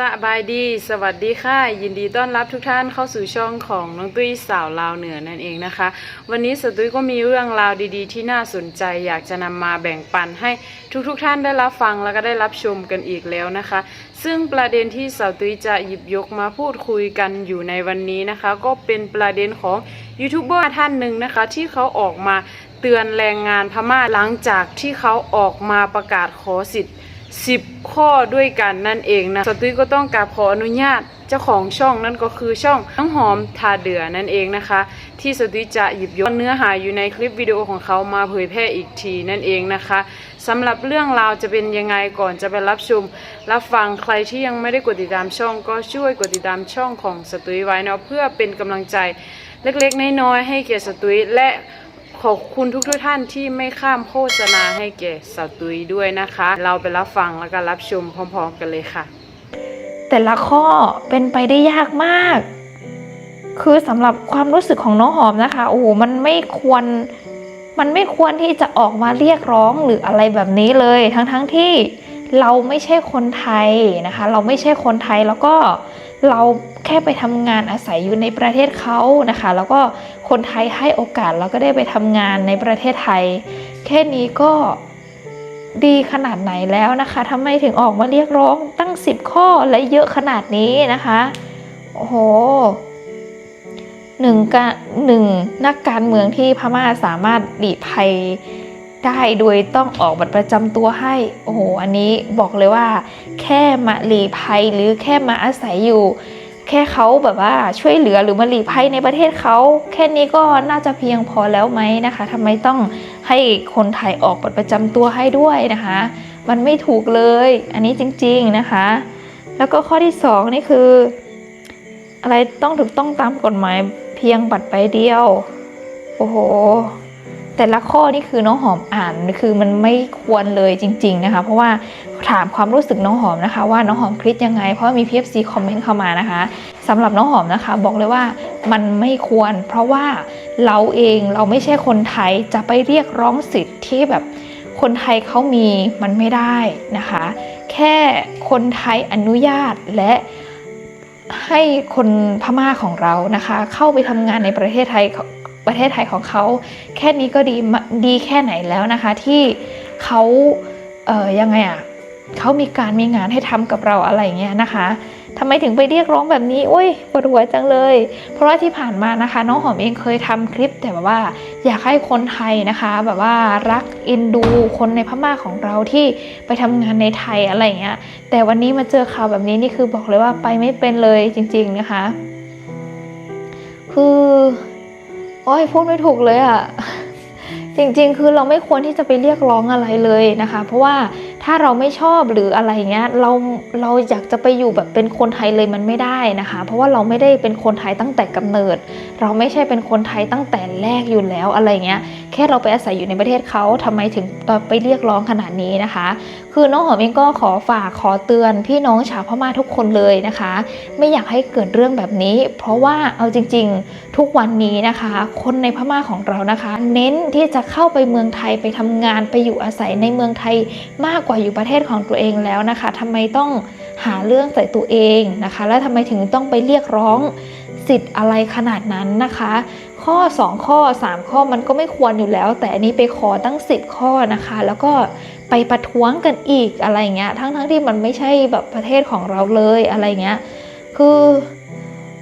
สบายดี สวัสดีค่ะ ยินดีต้อนรับทุกท่านเข้าสู่ช่องของน้องตุ้ยสาวลาวเหนือนั่นเองนะคะ วันนี้สตุ้ยก็มีเรื่องราวดีๆ ที่น่าสนใจ อยากจะนำมาแบ่งปันให้ทุกๆทท่านได้รับฟังแล้วก็ได้รับชมกันอีกแล้วนะคะ ซึ่งประเด็นที่สาวตุ้ยจะหยิบยกมาพูดคุยกันอยู่ในวันนี้นะคะ ก็เป็นประเด็นของยูทูบเบอร์ท่านหนึ่งนะคะ ที่เขาออกมาเตือนแรงงานพม่าหลังจากที่เขาออกมาประกาศขอสิทธิ์ 10 ข้อด้วยกันนั่นเองนะสตุ้ยก็ต้องกราบขออนุญาตเจ้าของช่องนั่นก็คือช่องน้องหอมทาเดือนั่นเองนะคะ ที่สตุ้ยจะหยิบยกเนื้อหาอยู่ในคลิปวิดีโอของเขามาเผยแพร่อีกทีนั่นเองนะคะสำหรับเรื่องราวจะเป็นยังไงก่อนจะไปรับชม รับฟังใครที่ยังไม่ได้กดติดตามช่อง ก็ช่วยกดติดตามช่องของสตุ้ยไว้เนาะเพื่อเป็นกำลังใจเล็กๆน้อยๆให้แก่สตุ้ยและ ขอบคุณทุกทุกท่านที่ไม่ข้ามโฆษณาให้แก่สาวตุยด้วยนะคะ เราไปรับฟังแล้วก็รับชมพร้อม ๆ กันเลยค่ะ แต่ละข้อเป็นไปได้ยากมาก คือสำหรับความรู้สึกของน้องหอมนะคะ โอ้โหมันไม่ควร มันไม่ควรที่จะออกมาเรียกร้องหรืออะไรแบบนี้เลย ทั้งๆทที่เราไม่ใช่คนไทยนะคะ เราไม่ใช่คนไทยแล้วก็ เราแค่ไปทำงานอาศัยอยู่ในประเทศเขานะคะ แล้วก็คนไทยให้โอกาสเราก็ได้ไปทำงานในประเทศไทย แค่นี้ก็ดีขนาดไหนแล้วนะคะทำไมถึงออกมาเรียกร้องตั้ง 10 ข้อและเยอะขนาดนี้นะคะ โอ้โหหนึ่งกหนึ่งนักการเมืองที่พม่าสามารถหลีภัย ได้โดยต้องออกบัตรประจำตัวให้ โอ้โห อันนี้บอกเลยว่า แค่มาหลีภัยหรือแค่มาอาศัยอยู่ แค่เขาแบบว่าช่วยเหลือหรือมาหลีภัยในประเทศเขาแค่นี้ก็น่าจะเพียงพอแล้วไหมนะคะทำไมต้องให้คนไทยออกบัตรประจำตัวให้ด้วยนะคะ มันไม่ถูกเลย อันนี้จริง ๆนะคะ แล้วก็ข้อที่สองนี่คือ อะไรต้องถูกต้องตามกฎหมายเพียงบัตรใบเดียว โอ้โห แต่ละข้อนี่คือน้องหอมอ่านคือมันไม่ควรเลยจริง ๆนะคะ เพราะว่าถามความรู้สึกน้องหอมนะคะ ว่าน้องหอมคิดยังไง เพราะมี PFC คอมเมนต์เข้ามานะคะสำหรับน้องหอมนะคะ บอกเลยว่ามันไม่ควร เพราะว่าเราเองเราไม่ใช่คนไทยจะไปเรียกร้องสิทธิ์ที่แบบคนไทยเขามีมันไม่ได้นะคะ แค่คนไทยอนุญาตและให้คนพม่าของเรานะคะ เข้าไปทำงานในประเทศไทย ประเทศไทยของเขาแค่นี้ก็ดีดีแค่ไหนแล้วนะคะ ที่เขาเอ่อยังไงอะ่ะเขามีการมีงานให้ทำกับเราอะไรเงี้ยนะคะทำไมถึงไปเรียกร้องแบบนี้โอ้ยปวดหัวจังเลย เพราะว่าที่ผ่านมานะคะ น้องหอมเองเคยทำคลิปแต่แบบว่า อยากให้คนไทยนะคะ แบบว่ารักเอ็นดูคนในพม่าของเราที่ไปทำงานในไทยอะไรเงี้ย แต่วันนี้มาเจอข่าวแบบนี้นี่คือบอกเลยว่าไปไม่เป็นเลยจริง ๆนะคะ คือ โอ้ยพูดไม่ถูกเลยอะจริงๆ คือเราไม่ควรที่จะไปเรียกร้องอะไรเลยนะคะ เพราะว่าถ้าเราไม่ชอบหรืออะไรเงี้ยเราเราอยากจะไปอยู่แบบเป็นคนไทยเลยมันไม่ได้นะคะ เพราะว่าเราไม่ได้เป็นคนไทยตั้งแต่กำเนิด เราไม่ใช่เป็นคนไทยตั้งแต่แรกอยู่แล้วอะไรเงี้ยแค่เราไปอาศัยอยู่ในประเทศเขาทำไมถึงไปเรียกร้องขนาดนี้นะคะ คือน้องหอมเองก็ขอฝากขอเตือนพี่น้องชาวพม่าทุกคนเลยนะคะ ไม่อยากให้เกิดเรื่องแบบนี้ เพราะว่าเอาจริง ๆ ทุกวันนี้นะคะ คนในพม่าของเรานะคะ เน้นที่จะเข้าไปเมืองไทยไปทำงานไปอยู่อาศัยในเมืองไทยมากกว่าอยู่ประเทศของตัวเองแล้วนะคะทำไมต้องหาเรื่องใส่ตัวเองนะคะ และทำไมถึงต้องไปเรียกร้อง สิทธิ์อะไรขนาดนั้นนะคะ ข้อ 2 ข้อ 3 ข้อมันก็ไม่ควรอยู่แล้ว แต่อันนี้ไปขอตั้ง 10 ข้อนะคะ แล้วก็ไปประท้วงกันอีกอะไรเงี้ยทั้งๆทที่มันไม่ใช่แบบประเทศของเราเลยอะไรเงี้ยคือ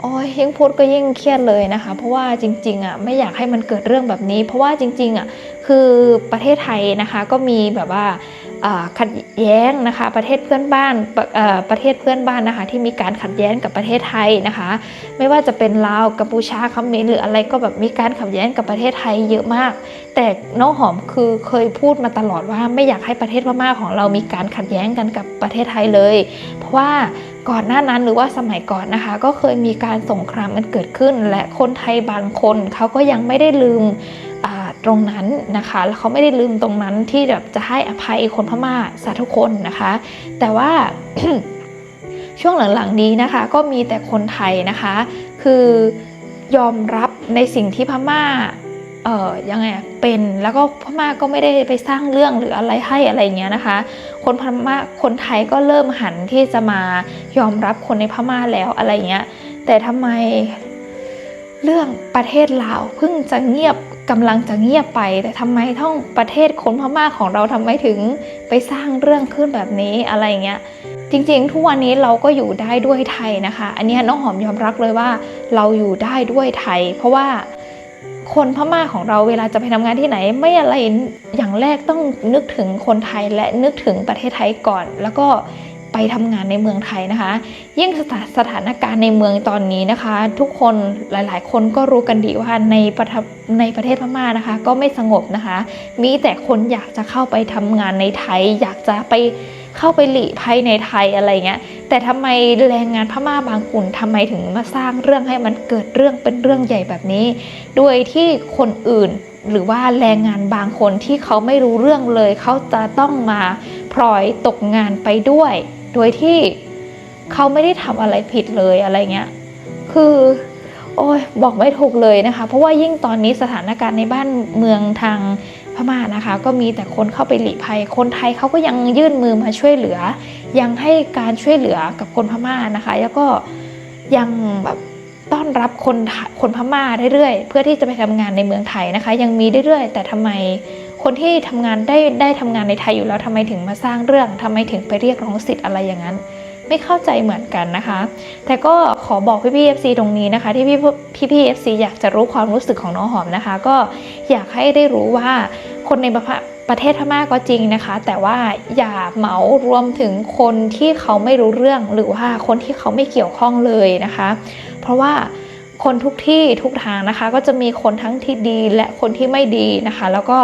โอ้ยยิ่งพูดก็ยิ่งเครียดเลยนะคะ เพราะว่าจริงๆอะไม่อยากให้มันเกิดเรื่องแบบนี้ เพราะว่าจริงๆอะคือประเทศไทยนะคะก็มีแบบว่าอ่า ขัดแย้งนะคะประเทศเพื่อนบ้านปะเอ่อประเทศเพื่อนบ้านนะคะที่มีการขัดแย้งกับประเทศไทยนะคะ ไม่ว่าจะเป็นลาวกัมพูชาเขมรหรืออะไรก็แบบมีการขัดแย้งกับประเทศไทยเยอะมาก แต่น้องหอมคือเคยพูดมาตลอดว่าไม่อยากให้ประเทศพม่าของเรามีการขัดแย้งกันกับประเทศไทยเลย เพราะว่าก่อนหน้านั้นหรือว่าสมัยก่อนนะคะ ก็เคยมีการสงครามกันเกิดขึ้น และคนไทยบางคนเขาก็ยังไม่ได้ลืม ตรงนั้นนะคะ แล้วเขาไม่ได้ลืมตรงนั้นที่แบบจะให้อภัยคนพม่าสาทุคนนะคะ แต่ว่าช่วงหลังๆนี้นะคะ ก็มีแต่คนไทยนะคะ คือยอมรับในสิ่งที่พม่าเอ่อยังไงเป็นแล้วก็พม่าก็ไม่ได้ไปสร้างเรื่องหรืออะไรให้อะไรเงี้ยนะคะ คนพม่าคนไทยก็เริ่มหันที่จะมายอมรับคนในพม่าแล้วอะไรเงี้ยแต่ทำไมเรื่องประเทศลาวเพิ่งจะเงียบ กำลังจะเงียบไป แต่ทำไมท่องประเทศคนพม่าของเราทำไมถึงไปสร้างเรื่องขึ้นแบบนี้อะไรเงี้ยจริงๆ ทุกวันนี้เราก็อยู่ได้ด้วยไทยนะคะ อันนี้น้องหอมยอมรับเลยว่าเราอยู่ได้ด้วยไทย เพราะว่าคนพม่าของเราเวลาจะไปทำงานที่ไหน ไม่อะไรอย่างแรกต้องนึกถึงคนไทยและนึกถึงประเทศไทยก่อน แล้วก็ ไปทำงานในเมืองไทยนะคะ ยิ่งสถาสถานการณ์ในเมืองตอนนี้นะคะ ทุกคนหลาย ๆ คนก็รู้กันดีว่าในประในประเทศพม่านะคะ ก็ไม่สงบนะคะ มีแต่คนอยากจะเข้าไปทำงานในไทย อยากจะไปเข้าไปหลีภัยในไทยอะไรเงี้ย แต่ทำไมแรงงานพม่าบางกลุ่มทำไมถึงมาสร้างเรื่องให้มันเกิดเรื่องเป็นเรื่องใหญ่แบบนี้ โดยที่คนอื่นหรือว่าแรงงานบางคนที่เขาไม่รู้เรื่องเลย เขาจะต้องมาพลอยตกงานไปด้วยโดยที่เขาไม่ได้ทำอะไรผิดเลยอะไรเงี้ย คือโอ้ยบอกไม่ถูกเลยนะคะ เพราะว่ายิ่งตอนนี้สถานการณ์ในบ้านเมืองทางพม่านะคะ ก็มีแต่คนเข้าไปหลีภัย คนไทยเขาก็ยังยื่นมือมาช่วยเหลือ ยังให้การช่วยเหลือกับคนพม่านะคะ แล้วก็ยังแบบต้อนรับคนไทคนพม่าเรื่อยๆ เพื่อที่จะไปทำงานในเมืองไทยนะคะ ยังมีเรื่อยๆ แต่ทำไม คนที่ทำงานได้ได้ทำงานในไทยอยู่แล้วทำไมถึงมาสร้างเรื่องทำไมถึงไปเรียกร้องสิทธิ์อะไรอย่างนั้น ไม่เข้าใจเหมือนกันนะคะ แต่ก็ขอบอกพี่พี่เอฟซีตรงนี้นะคะ ที่พี่พี่พี่เอฟซีอยากจะรู้ความรู้สึกของน้องหอมนะคะ ก็อยากให้ได้รู้ว่าคนในประพะประเทศพม่าก็จริงนะคะ แต่ว่าอย่าเหมารวมถึงคนที่เขาไม่รู้เรื่องหรือว่าคนที่เขาไม่เกี่ยวข้องเลยนะคะ เพราะว่าคนทุกที่ทุกทางนะคะ ก็จะมีคนทั้งที่ดีและคนที่ไม่ดีนะคะ แล้วก็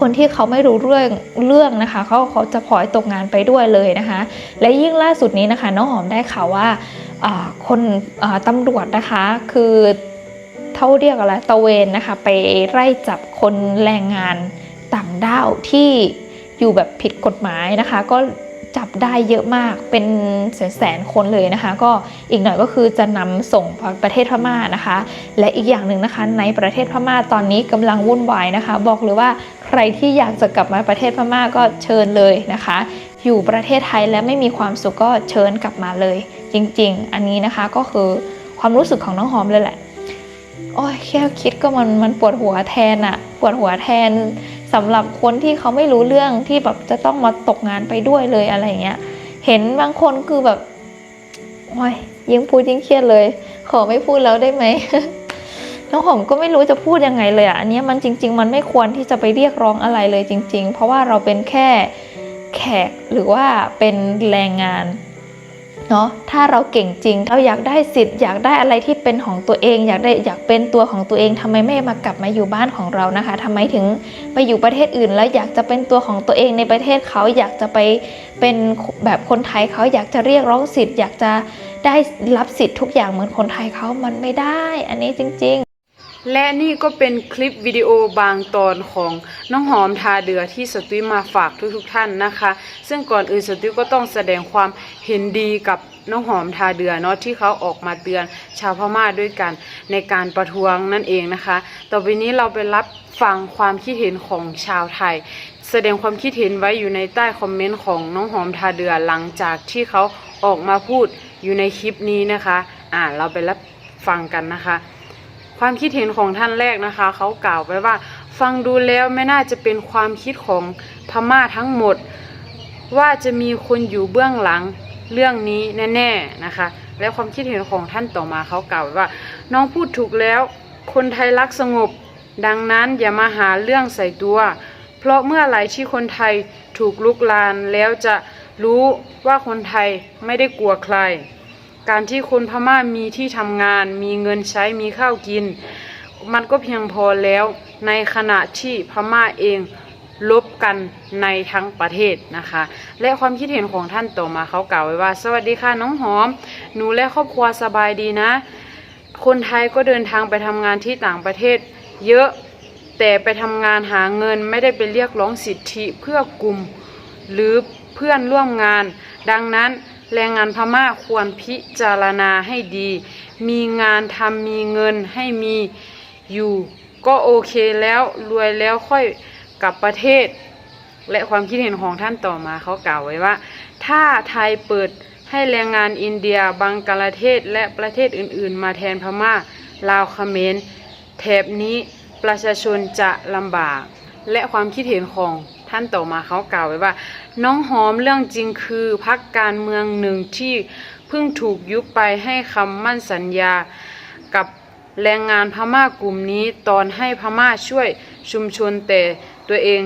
คนที่เขาไม่รู้เรื่องเรื่องนะคะเขาเขาจะพลอยตกงานไปด้วยเลยนะคะ และยิ่งล่าสุดนี้นะคะน้องหอมได้ข่าวว่าคนตำรวจนะคะคือเท่าเรียกอะไรตะเวนนะคะไปไล่จับคนแรงงานต่างด้าวที่อยู่แบบผิดกฎหมายนะคะ ก็ จับได้เยอะมากเป็นแสนแสนๆคนเลยนะคะ ก็อีกหน่อยก็คือจะนำส่งประเทศพม่านะคะ และอีกอย่างหนึ่งนะคะ ในประเทศพม่าตอนนี้กำลังวุ่นวายนะคะ บอกเลยว่าใครที่อยากจะกลับมาประเทศพม่าก็เชิญเลยนะคะ อยู่ประเทศไทยและไม่มีความสุขก็เชิญกลับมาเลย จริง ๆ อันนี้นะคะก็คือความรู้สึกของน้องหอมเลยแหละโอ้ยแค่คิดก็มันมันปวดหัวแทนอะปวดหัวแทน สำหรับคนที่เขาไม่รู้เรื่องที่แบบจะต้องมาตกงานไปด้วยเลยอะไรเงี้ย เห็นบางคนคือแบบโอ้ยยิ่งพูดยิ่งเครียดเลย ขอไม่พูดแล้วได้ไหมน้องหอมก็ไม่รู้จะพูดยังไงเลยอะอันเนี้ยมันจริง ๆ มันไม่ควรที่จะไปเรียกร้องอะไรเลยจริง ๆ เพราะว่าเราเป็นแค่แขกหรือว่าเป็นแรงงาน เนาะถ้าเราเก่งจริง เราอยากได้สิทธิ์อยากได้อะไรที่เป็นของตัวเอง อยากได้อยากเป็นตัวของตัวเองทำไมไม่มากลับมาอยู่บ้านของเรานะคะทำไมถึงไปอยู่ประเทศอื่น แล้วอยากจะเป็นตัวของตัวเองในประเทศเขาอยากจะไปเป็นแบบคนไทยเขาอยากจะเรียกร้องสิทธิ์ อยากจะได้รับสิทธิ์ทุกอย่างเหมือนคนไทยเขามันไม่ได้ อันนี้จริง และนี่ก็เป็นคลิปวิดีโอบางตอนของน้องหอมทาเดือที่สตุยมาฝากทุกๆท่านนะคะ ซึ่งก่อนอื่นสตุยก็ต้องแสดงความเห็นดีกับน้องหอมทาเดือเนาะที่เขาออกมาเตือนชาวพม่าด้วยกันในการประท้วงนั่นเองนะคะ ต่อไปนี้เราไปรับฟังความคิดเห็นของชาวไทย แสดงความคิดเห็นไว้อยู่ในใต้คอมเมนต์ของน้องหอมทาเดือหลังจากที่เขาออกมาพูดอยู่ในคลิปนี้นะคะ อ่าเราไปรับฟังกันนะคะ ความคิดเห็นของท่านแรกนะคะ เขากล่าวไว้ว่า ฟังดูแล้วไม่น่าจะเป็นความคิดของพม่าทั้งหมด ว่าจะมีคนอยู่เบื้องหลังเรื่องนี้แน่ๆนะคะ และความคิดเห็นของท่านต่อมาเขากล่าวว้ว่า น้องพูดถูกแล้ว คนไทยรักสงบ ดังนั้นอย่ามาหาเรื่องใส่ตัว เพราะเมื่อไหร่ที่คนไทยถูกลุกลานแล้วจะรู้ว่าคนไทยไม่ได้กลัวใคร การที่คนพม่ามีที่ทำงาน มีเงินใช้มีข้าวกิน มันก็เพียงพอแล้วในขณะที่พม่าเองลบกันในทั้งประเทศนะคะ และความคิดเห็นของท่านต่อมาเขากล่าวไว้ว่า สวัสดีค่ะน้องหอม หนูและครอบครัวสบายดีนะ คนไทยก็เดินทางไปทำงานที่ต่างประเทศ เยอะแต่ไปทำงานหาเงินไม่ได้ไปเรียกร้องสิทธิเพื่อกลุ่ม หรือเพื่อนร่วมงาน ดังนั้น แรงงานพม่าควรพิจารณาให้ดี มีงานทำมีเงินให้มีอยู่ ก็โอเคแล้วรวยแล้วค่อยกลับประเทศ และความคิดเห็นของท่านต่อมาเขากล่าวไว้ว่า ถ้าไทยเปิดให้แรงงานอินเดียบังกลาเทศและประเทศอื่น ๆ มาแทนพม่าลาวเขมรแถบนี้ประชาชนจะลำบาก และความคิดเห็นของ ท่านต่อมาเขากล่าวไว้ว่า น้องหอมเรื่องจริงคือพักการเมืองหนึ่งที่เพิ่งถูกยุบไปให้คำมั่นสัญญากับแรงงานพม่ากลุ่มนี้ตอนให้พม่าช่วยชุมชนแต่ตัวเอง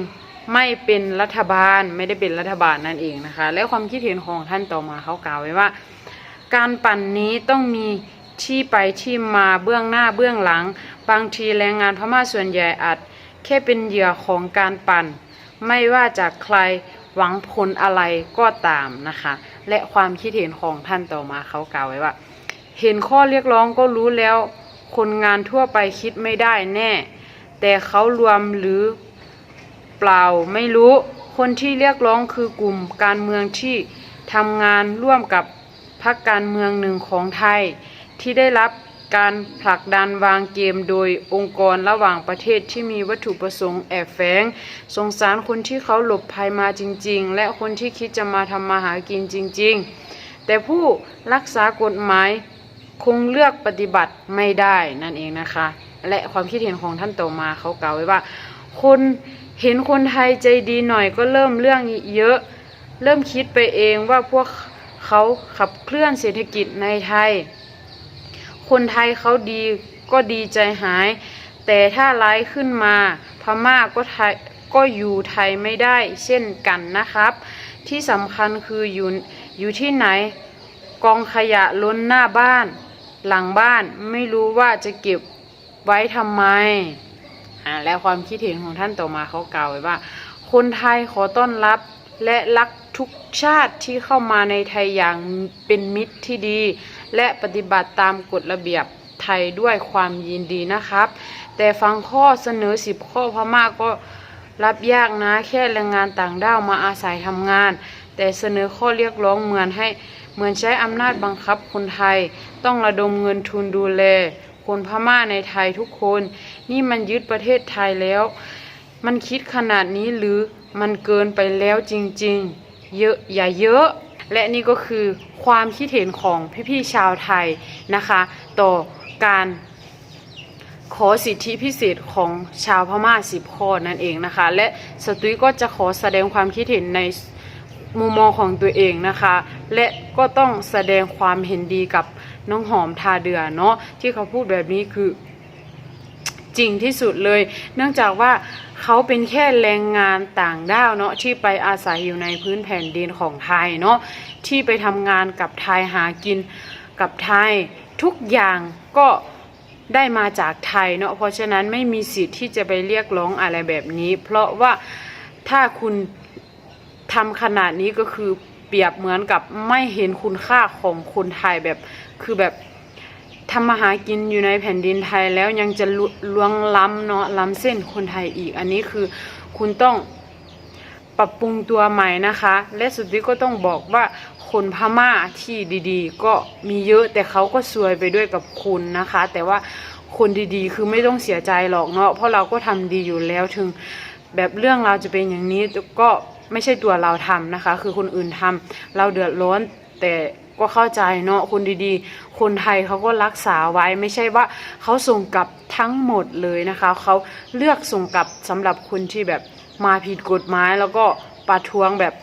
ไม่เป็นรัฐบาลไม่ได้เป็นรัฐบาลนั่นเองนะคะ และความคิดเห็นของท่านต่อมาเขากล่าวไว้ว่า การปั่นนี้ต้องมีที่ไปที่มาเบื้องหน้าเบื้องหลัง บางทีแรงงานพม่าส่วนใหญ่อาจแค่เป็นเหยื่อของการปั่น ไม่ว่าจากใครหวังผลอะไรก็ตามนะคะ และความคิดเห็นของท่านต่อมาเขากล่าวไว้ว่า เห็นข้อเรียกร้องก็รู้แล้ว คนงานทั่วไปคิดไม่ได้แน่ แต่เขารวมหรือเปล่าไม่รู้ คนที่เรียกร้องคือกลุ่มการเมืองที่ทำงานร่วมกับพรรคการเมืองหนึ่งของไทยที่ได้รับ การผลักดันวางเกมโดยองค์กรระหว่างประเทศที่มีวัตถุประสงค์แอบแฝงสงสารคนที่เขาหลบภัยมาจริง ๆ และคนที่คิดจะมาทำมาหากินจริง ๆ แต่ผู้รักษากฎหมายคงเลือกปฏิบัติไม่ได้นั่นเองนะคะ และความคิดเห็นของท่านต่อมาเขากล่าวไว้ว่า คนเห็นคนไทยใจดีหน่อยก็เริ่มเรื่องเยอะ เริ่มคิดไปเองว่าพวกเขาขับเคลื่อนเศรษฐกิจในไทย คนไทยเขาดีก็ดีใจหาย แต่ถ้าร้ายขึ้นมา พม่าก็ไทยก็อยู่ไทยไม่ได้เช่นกันนะครับ ที่สำคัญคืออยู่อยู่ที่ไหน กองขยะล้นหน้าบ้าน หลังบ้านไม่รู้ว่าจะเก็บไว้ทำไมอ่าและความคิดเห็นของท่านต่อมาเขากล่าวไว้ว่า คนไทยขอต้อนรับและรัก ทุกชาติที่เข้ามาในไทยอย่างเป็นมิตรที่ดี และปฏิบัติตามกฎระเบียบไทยด้วยความยินดีนะครับ แต่ฟังข้อเสนอสิบข้อพม่าก็รับยากนะแค่แรงงานต่างด้าวมาอาศัยทำงาน แต่เสนอข้อเรียกร้องเหมือนให้เหมือนใช้อำนาจบังคับคนไทย ต้องระดมเงินทุนดูแล คนพม่าในไทยทุกคน นี่มันยึดประเทศไทยแล้ว มันคิดขนาดนี้หรือมันเกินไปแล้วจริง ๆ เยอะอย่าเยอะ และนี่ก็คือความคิดเห็นของพี่ๆชาวไทยนะคะ ต่อการขอสิทธิพิเศษของชาวพม่าสิบข้อนั่นเองนะคะ และสตุยก็จะขอแสดงความคิดเห็นในมุมมองของตัวเองนะคะ และก็ต้องแสดงความเห็นดีกับน้องหอมทาเดือเนาะที่เขาพูดแบบนี้คือ จริงที่สุดเลย เนื่องจากว่าเขาเป็นแค่แรงงานต่างด้าวเนาะที่ไปอาศัยอยู่ในพื้นแผ่นดินของไทยเนาะที่ไปทำงานกับไทยหากินกับไทยทุกอย่างก็ได้มาจากไทยเนาะเพราะฉะนั้นไม่มีสิทธิ์ที่จะไปเรียกร้องอะไรแบบนี้ เพราะว่าถ้าคุณทำขนาดนี้ก็คือเปรียบเหมือนกับไม่เห็นคุณค่าของคนไทยแบบคือแบบ ทำมาหากินอยู่ในแผ่นดินไทยแล้วยังจะลุล่วงล้ำเนาะล้ำเส้นคนไทยอีก อันนี้คือคุณต้องปรับปรุงตัวใหม่นะคะ และสุดท้ายก็ต้องบอกว่าคนพม่าที่ดีๆ ก็มีเยอะแต่เขาก็ซวยไปด้วยกับคุณนะคะ แต่ว่าคนดีๆ คือไม่ต้องเสียใจหรอกเนาะเพราะเราก็ทำดีอยู่แล้วถึงแบบเรื่องเราจะเป็นอย่างนี้ก็ไม่ใช่ตัวเราทำนะคะ คือคนอื่นทำเราเดือดร้อนแต่ ก็เข้าใจเนาะคนดีๆ คนไทยเขาก็รักษาไว้ไม่ใช่ว่าเขาส่งกลับทั้งหมดเลยนะคะเขาเลือกส่งกลับสำหรับคนที่แบบมาผิดกฎหมายแล้วก็ประท้วงแบบ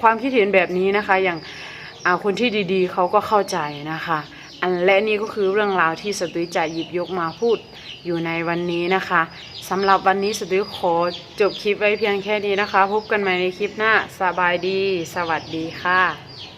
ความคิดเห็นแบบนี้นะคะ อย่างคนที่ดีๆเขาก็เข้าใจนะคะ อันและนี่ก็คือเรื่องราวที่สตุยจะหยิบยกมาพูดอยู่ในวันนี้นะคะสำหรับวันนี้สตุยขอจบคลิปไว้เพียงแค่นี้นะคะ พบกันใหม่ในคลิปหน้าสบายดี สวัสดีค่ะ